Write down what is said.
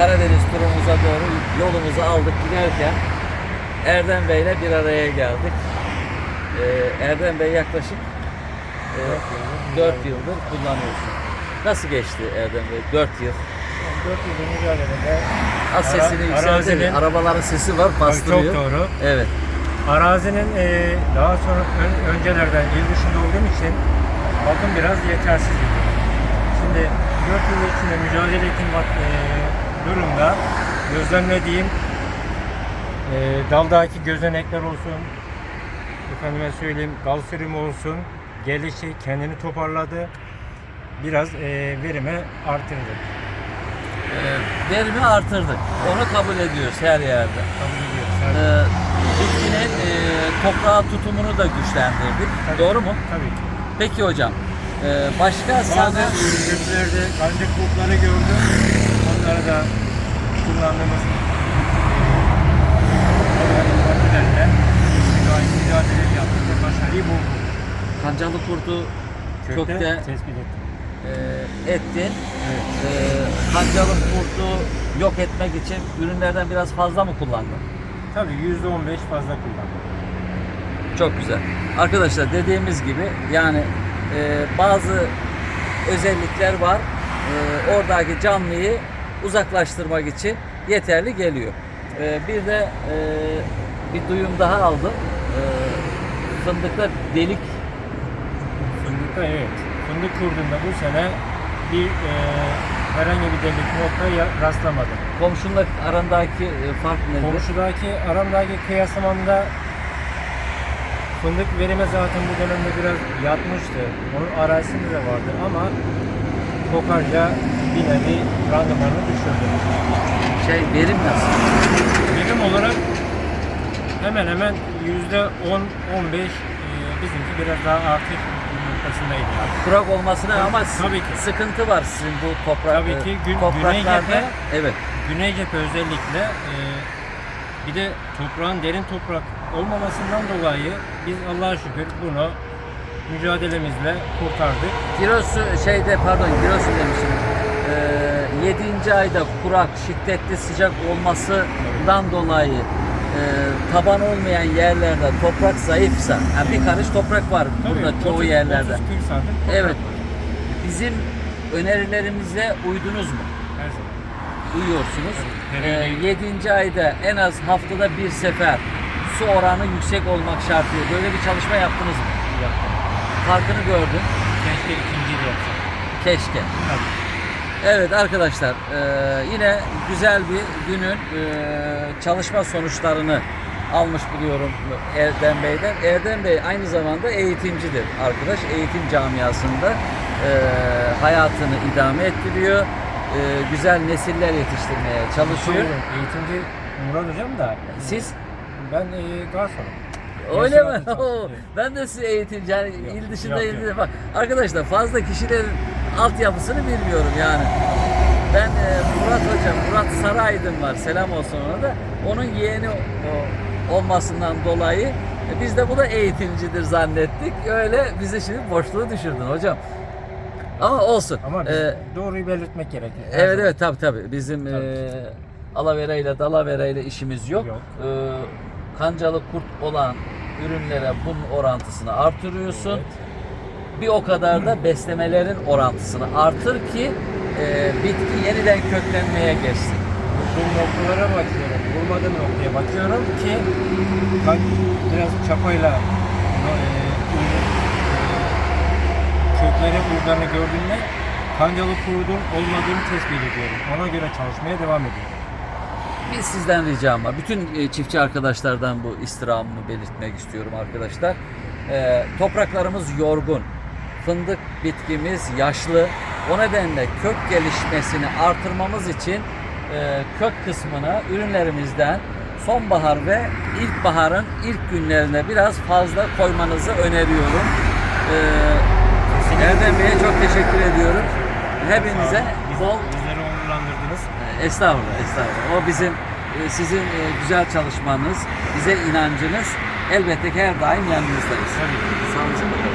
Karadeniz turumuza doğru yolumuzu aldık giderken Erdem Bey ile bir araya geldik. Ee, Erdem Bey yaklaşık e, 4 yıldır kullanıyorsun. Nasıl geçti Erdem Bey? 4 yıl. 4 yılın mücadelede Az Ara- sesini yükseltelim. arazinin- Arabaların sesi var bastırıyor. çok doğru. Evet. Arazinin e, daha sonra ön- öncelerden il dışında olduğum için bakım biraz yetersizdi. Şimdi 4 yıl içinde mücadele ettiğim vak- e, durumda gözlemlediğim e, daldaki gözenekler olsun, efendime söyleyeyim gal sürümü olsun, gelişi kendini toparladı. Biraz e, verimi artırdı. Ee, verimi artırdık. Onu kabul ediyoruz her yerde. Kabul ediyoruz. Her- bitkinin e, toprağa tutumunu da güçlendirdik. Tabii. Doğru mu? Tabii ki. Peki hocam. e, başka Bazı sana ürünlerde kanca kurtları gördüm. Onları da kullandığımız makinelerle mücadele yaptık ve başarıyı bulduk. kancalı kurdu Kökte, kökte tespit ettim. e, ettin. Evet. E, kancalı kurdu yok etmek için ürünlerden biraz fazla mı kullandın? Tabii %15 fazla kullandım. Çok güzel. Arkadaşlar dediğimiz gibi yani e, bazı özellikler var. E, oradaki canlıyı uzaklaştırmak için yeterli geliyor. E, bir de e, bir duyum daha aldım. E, fındıkta delik Fındıkta evet. Fındık kurduğunda bu sene bir e, herhangi bir delik nokta rastlamadım. komşunla arandaki e, fark nedir? Komşudaki aramdaki kıyaslamamda fındık verimi zaten bu dönemde biraz yatmıştı. Onun arazisinde de vardı ama kokarca bir nevi randımanı düşürdü. Şey verim nasıl? Verim olarak hemen hemen yüzde 10-15 e, bizimki biraz daha artış noktasındaydı. Yani. Kurak olmasına ama Tabii ki. sıkıntı var sizin bu toprak Tabii ki. Gün- güney cephe- Evet. Güney cephe özellikle e, bir de toprağın derin toprak olmamasından dolayı biz Allah'a şükür bunu mücadelemizle kurtardık. Giresun şeyde pardon Giresun demişim. 7. ayda kurak, şiddetli sıcak olmasından dolayı e, taban olmayan yerlerde toprak zayıfsa, yani bir karış toprak var burada Tabii, çoğu 30 yerlerde. 30-40 santim toprak Evet. var. Bizim önerilerimize uydunuz mu? Her zaman. Uyuyorsunuz. Periyodik. 7. ayda en az haftada bir sefer su oranı yüksek olmak şartıyla böyle bir çalışma yaptınız mı? Yaptım. Farkını gördüm. Keşke ikinciyi de yapsam. Keşke. Tabii. Evet arkadaşlar eee, yine güzel bir günün eee, çalışma sonuçlarını almış buluyorum Erdem Bey'den. Erdem Bey aynı zamanda eğitimcidir arkadaş. Eğitim camiasında eee, hayatını idame ettiriyor. Eee, güzel nesiller yetiştirmeye çalışıyor. Eğitimci Murat Hocam da Siz ben e, garsonum. Öyle mi? Ben de size eğitimci yani Yok, il dışında yok, il- yok. bak arkadaşlar fazla kişilerin altyapısını bilmiyorum yani. Ben e, Murat Hocam, Murat Saraydın var. Selam olsun ona da. Onun yeğeni o- olmasından dolayı e, biz de bu da eğitimcidir zannettik. Öyle bizi şimdi boşluğu düşürdün hocam. Ama olsun. Ama biz E, doğruyu belirtmek gerekiyor. Evet zaman. evet tabi tabi bizim Tabii. eee alavera ile dalavera ile işimiz yok. Yok. Eee, kancalı kurt olan ürünlere bunun orantısını artırıyorsun. Evet. Bir o kadar da beslemelerin orantısını artır ki eee, bitki yeniden köklenmeye geçsin. Vurduğum noktalara bakıyorum. Vurmadığım noktaya bakıyorum ki biraz çapayla e, e, kökleri buradan gördüğümde kancalı kurudun olmadığını tespit ediyorum. Ona göre çalışmaya devam ediyorum. Biz sizden ricam var. Bütün e, çiftçi arkadaşlardan bu istirhamımı belirtmek istiyorum arkadaşlar. E, topraklarımız yorgun. Fındık bitkimiz yaşlı. O nedenle kök gelişmesini artırmamız için e, kök kısmına ürünlerimizden sonbahar ve ilkbaharın ilk günlerine biraz fazla koymanızı öneriyorum. E, Erdem Bey'e çok teşekkür ediyorum. Hepinize bol. Estağfurullah, estağfurullah. O bizim, e, sizin e, güzel çalışmanız, bize inancınız elbette ki her daim yanınızdayız. Tabii. Sağlıcakla.